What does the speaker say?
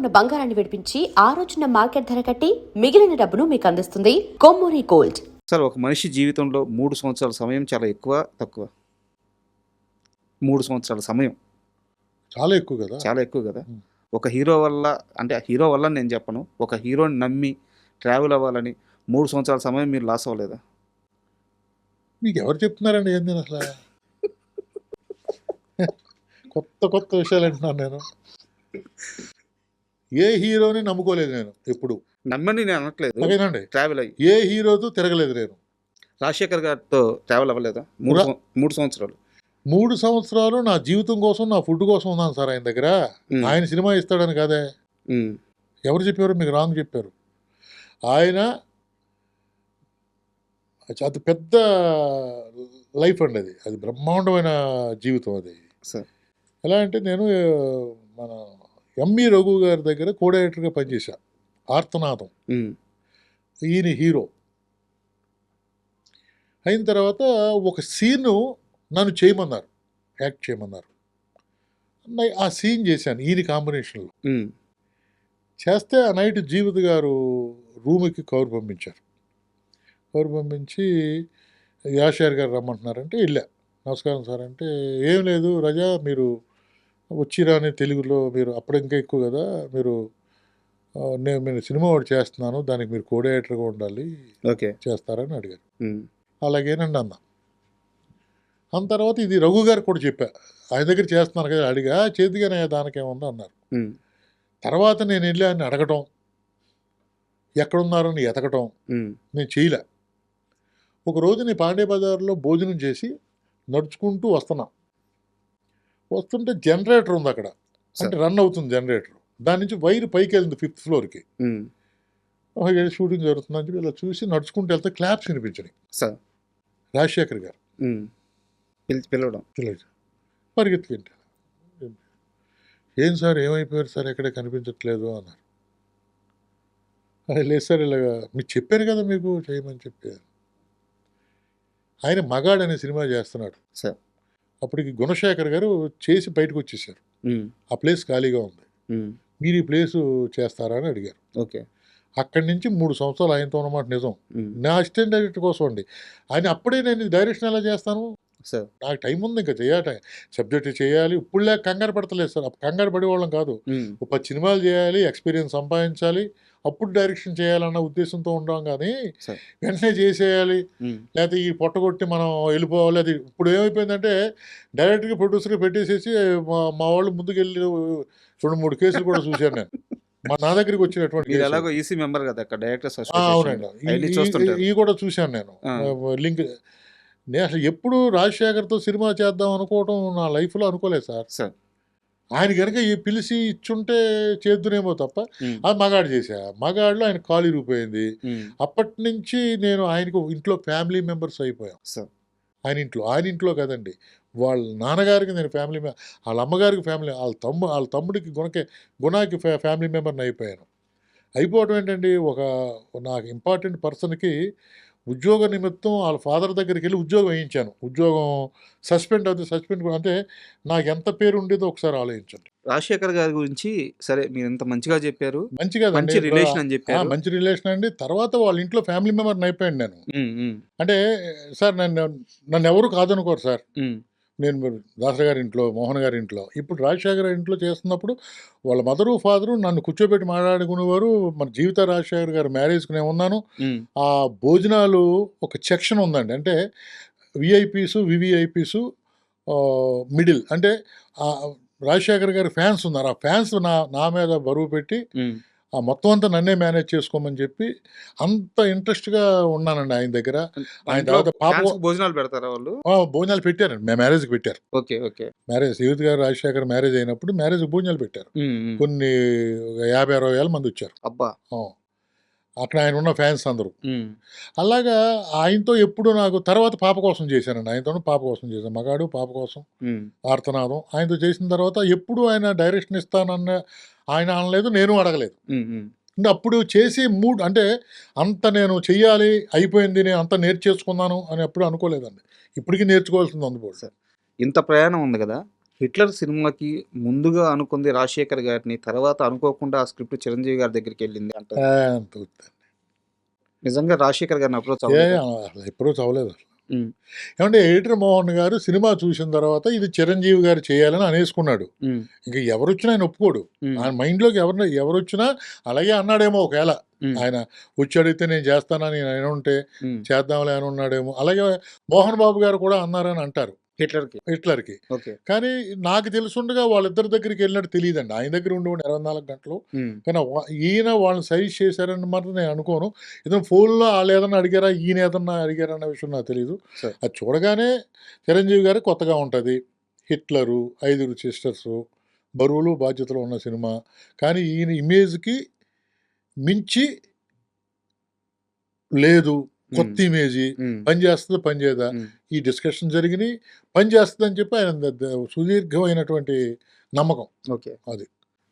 ఉన్న బంగారాన్ని విడిపించి ఆ రోజున మార్కెట్ ధర కట్టి మిగిలిన డబ్బును మీకు అందిస్తుంది కొమ్మూరి గోల్డ్. సార్ ఒక మనిషి జీవితంలో మూడు సంవత్సరాల సమయం చాలా ఎక్కువ తక్కువ? మూడు సంవత్సరాల సమయం. చాలా ఎక్కువ కదా? చాలా ఎక్కువ కదా. ఒక హీరో వల్ల అంటే ఆ హీరో వల్ల నేను చెప్పను ఒక హీరోని నమ్మి ట్రావెల్ అవ్వాలని మూడు సంవత్సరాల సమయం మీరు లాస్ అవ్వలేదా? మీకు ఎవరు చెప్తున్నారండి ఏంది అసలు? కొత్త కొత్త విషయాలు అంటున్నాను నేను. ఏ హీరోని నమ్ముకోలేదు నేను ఎప్పుడు. నమ్మని నేను అనట్లేదు. ట్రావెల్ అయ్యి. ఏ హీరోతో తిరగలేదు నేను. రాజశేఖర్ గారితో ట్రావెల్ అవ్వలేదా? మూడు మూడు సంవత్సరాలు. మూడు సంవత్సరాలు నా జీవితం కోసం నా ఫుడ్ కోసం ఉన్నాను సార్ ఆయన దగ్గర. ఆయన సినిమా ఇస్తాడని కాదే. ఎవరు చెప్పారు మీకు రాంగ్ చెప్పారు. ఆయన అది పెద్ద లైఫ్ అండి అది. అది బ్రహ్మాండమైన జీవితం అది. సార్. ఎలా అంటే నేను మన ఎంఈ రఘు గారి దగ్గర కోడైరెక్టర్గా పనిచేశా. ఆర్తనాదం. మ్మ్. ఈయన హీరో. అయిన తర్వాత ఒక సీను నన్ను చేయమన్నారు. యాక్ట్ చేయమన్నారు. ఆ సీన్ చేశాను ఈయన కాంబినేషన్లో. చేస్తే ఆ నైట్ జీవిత గారు రూమ్కి కవర్ పంపించారు. కవర్ పంపించి యాషర్ గారు రమ్మంటున్నారంటే వెళ్ళా. నమస్కారం సార్ అంటే ఏం లేదు రజా మీరు వచ్చిరాని తెలుగులో మీరు అప్పుడు ఇంకా ఎక్కువ కదా మీరు ఆ, నేను నేను సినిమా ఒకటి చేస్తున్నాను దానికి మీరు కోడేటర్గా ఉండాలి ఓకే. చేస్తారని అడిగారు. అలాగేనండి అన్న. అన్న తర్వాత ఇది రఘు గారు కూడా చెప్పా. ఆయన దగ్గర చేస్తున్నాను కదా అడిగా చేతిగానే దానికేముంది? అన్నారు. తర్వాత నేను వెళ్ళి ఆయన అడగటం ఎక్కడున్నారని ఎతకటం. నేను చేయలే. ఒక రోజు నేను పాండే బజార్లో భోజనం చేసి నడుచుకుంటూ వస్తున్నా. వస్తుంటే జనరేటర్ ఉంది అక్కడ. అంటే రన్ అవుతుంది జనరేటర్ దాని నుంచి వైర్ పైకి వెళ్ళింది ఫిఫ్త్ ఫ్లోర్కి. షూటింగ్ జరుగుతుందని చెప్పి ఇలా చూసి నడుచుకుంటూ వెళ్తే క్లాప్స్ వినిపించినాయి. సార్. రాజశేఖర్ గారు. పిలవడం. పిల్లలు పరిగెత్తుకుంటా ఏం సార్ ఏమైపోయారు సార్? ఎక్కడ కనిపించట్లేదు అన్నారు. "అరే, లేదు సార్ ఇలాగా మీకు చెప్పాను కదా మీకు చేయమని చెప్పాను ఆయన మగాడ్ అనే సినిమా చేస్తున్నాడు. సార్. అప్పటికి గుణశేఖర్ గారు చేసి బయటకు వచ్చేసారు. ఆ ప్లేస్ ఖాళీగా ఉంది. మీరు ఈ ప్లేసు చేస్తారా అని అడిగారు. ఓకే. అక్కడి నుంచి మూడు సంవత్సరాలు ఆయనతో ఉన్నమాట నిజం. నా అసిస్టెంట్ డైరెక్టర్ కోసం అండి. ఆయన అప్పుడే నేను డైరెక్షన్ ఎలా చేస్తాను? సార్. నాకు టైం ఉంది ఇంకా చేయాలి సబ్జెక్ట్ చేయాలి. ఇప్పుడు లేక కంగారు పడతలేదు సార్. అప్పుడు కంగారు పడేవాళ్ళం కాదు. ఒక పది సినిమాలు చేయాలి ఎక్స్పీరియన్స్ సంపాదించాలి. అప్పుడు డైరెక్షన్ చేయాలన్న ఉద్దేశంతో ఉంటాం కానీ. వెంటనే చేసేయాలి. లేకపోతే ఈ పొట్టగొట్టి మనం వెళ్ళిపోవాలి. అది ఇప్పుడు ఏమైపోయిందంటే డైరెక్ట్గా ప్రొడ్యూసర్గా పెట్టేసేసి మా మా వాళ్ళు ముందుకు వెళ్ళి రెండు మూడు కేసులు కూడా చూశాను నేను. మా నా దగ్గరికి వచ్చినటువంటి. ఎలాగో ఈసీ మెంబర్ కదా అక్కడ డైరెక్టర్స్ ఆ, అవునండి. ఈ కూడా చూశాను నేను. లింక్ నేను అసలు ఎప్పుడు రాజశేఖర్తో సినిమా చేద్దాం అనుకోవటం నా లైఫ్లో అనుకోలేదు సార్. సార్. ఆయన కనుక ఈ పిలిచి ఇచ్చుంటే చేద్దునేమో తప్ప. అది మగాడు చేశా. మగాడులో ఆయన కాలు ఇరిగిపోయింది. మ్మ్. అప్పటి నుంచి నేను ఆయనకు ఇంట్లో ఫ్యామిలీ మెంబర్స్ అయిపోయాం. సార్. ఆయన ఇంట్లో ఆయన ఇంట్లో కదండి. వాళ్ళ నాన్నగారికి నేను ఫ్యామిలీ వాళ్ళ అమ్మగారికి ఫ్యామిలీ వాళ్ళ తమ్ము వాళ్ళ తమ్ముడికి గుణకే గుణాకి ఫ్యా ఫ్యామిలీ మెంబర్ని అయిపోయాను. అయిపోవటం ఏంటండి? ఒక నాకు ఇంపార్టెంట్ పర్సన్కి ఉద్యోగ నిమిత్తం వాళ్ళ ఫాదర్ దగ్గరికి వెళ్ళి ఉద్యోగం వేయించాను. ఉద్యోగం సస్పెండ్ అవుతుంది సస్పెండ్ అంటే నాకు ఎంత పేరు ఉండేదో ఒకసారి ఆలోచించండి. రాజశేఖర్ గారి గురించి సరే మీరు ఇంత మంచిగా చెప్పారు. మంచిగా మంచి రిలేషన్ అని చెప్పారు. మంచి రిలేషన్ అండి. తర్వాత వాళ్ళ ఇంట్లో ఫ్యామిలీ మెంబర్ని అయిపోయాను నేను. అంటే సార్ నన్ను నన్ను ఎవరు కాదనుకోరు సార్. నేను మరి దాసరి గారి ఇంట్లో మోహన్ గారి ఇంట్లో ఇప్పుడు రాజశేఖర్ ఇంట్లో చేస్తున్నప్పుడు వాళ్ళ మదరు ఫాదరు నన్ను కూర్చోబెట్టి మాట్లాడుకునేవారు. మన జీవిత రాజశేఖర్ గారి మ్యారేజ్కి నేను ఉన్నాను. ఆ భోజనాలు ఒక సెక్షన్ ఉందండి. అంటే విఐపీసు వివిఐపీసు మిడిల్. అంటే రాజశేఖర్ గారి ఫ్యాన్స్ ఉన్నారు. ఆ ఫ్యాన్స్ నా నా మీద బరువు పెట్టి. ఆ మొత్తం అంతా నన్నే మేనేజ్ చేసుకోమని చెప్పి అంత ఇంట్రెస్ట్గా ఉన్నానండి ఆయన దగ్గర. ఆయన తర్వాత పాప భోజనాలు పెడతారా వాళ్ళు? భోజనాలు పెట్టారండి. మేము మ్యారేజ్కి పెట్టారు. Okay okay. మ్యారేజ్ యూత్ గారు రాజశేఖర్ మ్యారేజ్ అయినప్పుడు మ్యారేజ్ భోజనాలు పెట్టారు. కొన్ని యాభై అరవై వేల మంది వచ్చారు. అబ్బా. అక్కడ ఆయన ఉన్న ఫ్యాన్స్ అందరూ. అలాగా ఆయనతో ఎప్పుడు నాకు తర్వాత పాప కోసం చేశానండి. ఆయనతో పాప కోసం చేశాను. మగాడు పాప కోసం. ఆర్తనాదం. ఆయనతో చేసిన తర్వాత ఎప్పుడు ఆయన డైరెక్షన్ ఇస్తానన్న ఆయన అనలేదు నేను అడగలేదు. అప్పుడు చేసి మూడ్ అంటే అంత నేను చెయ్యాలి అయిపోయింది నేను అంత నేర్చేసుకున్నాను అని ఎప్పుడు అనుకోలేదండి. ఇప్పటికీ నేర్చుకోవాల్సింది అందుబాటు ఇంత ప్రయాణం ఉంది కదా? హిట్లర్ సినిమాకి ముందుగా అనుకుంది రాజశేఖర్ గారిని తర్వాత అనుకోకుండా ఆ స్క్రిప్ట్ చిరంజీవి గారి దగ్గరికి వెళ్ళింది అంటే. నిజంగా రాజశేఖర్ గారిని అప్రోచ్ అసలు ఎప్పుడూ చదవలేదు అసలు. ఏమంటే ఎడిటర్ మోహన్ గారు సినిమా చూసిన తర్వాత ఇది చిరంజీవి గారు చేయాలని అనేసుకున్నాడు. ఇంకా ఎవరు వచ్చినా ఆయన ఒప్పుకోడు. ఆయన మైండ్లోకి ఎవరు వచ్చినా అలాగే అన్నాడేమో ఒకవేళ. ఆయన వచ్చి అడిగితే నేను చేస్తానని ఆయన ఉంటే చేద్దాంలే అని ఉన్నాడేమో. అలాగే మోహన్ బాబు గారు కూడా అన్నారని అంటారు. హిట్లర్కి హిట్లర్కి. ఓకే. కానీ నాకు తెలుసుండగా వాళ్ళిద్దరి దగ్గరికి వెళ్ళినట్టు తెలియదండి ఆయన దగ్గర ఉండి ఇరవై నాలుగు గంటలు. కానీ ఈయన వాళ్ళని సజెస్ట్ చేశారని మాత్రం నేను అనుకోను. ఏదైనా ఫోన్లో వాళ్ళు ఏదన్నా అడిగారా ఈయన ఏదన్నా అడిగారా అన్న విషయం నాకు తెలియదు. అది చూడగానే చిరంజీవి గారు కొత్తగా ఉంటుంది. హిట్లరు ఐదుగురు సిస్టర్సు బరువులు బాధ్యతలు ఉన్న సినిమా. కానీ ఈయన ఇమేజ్కి మించి లేదు. కొత్త ఇమేజీ పని చేస్తుందా పని చేయదా? ఈ డిస్కషన్ జరిగినాయి పని చేస్తుందని చెప్పి ఆయన సుదీర్ఘమైనటువంటి నమ్మకం. ఓకే. అది.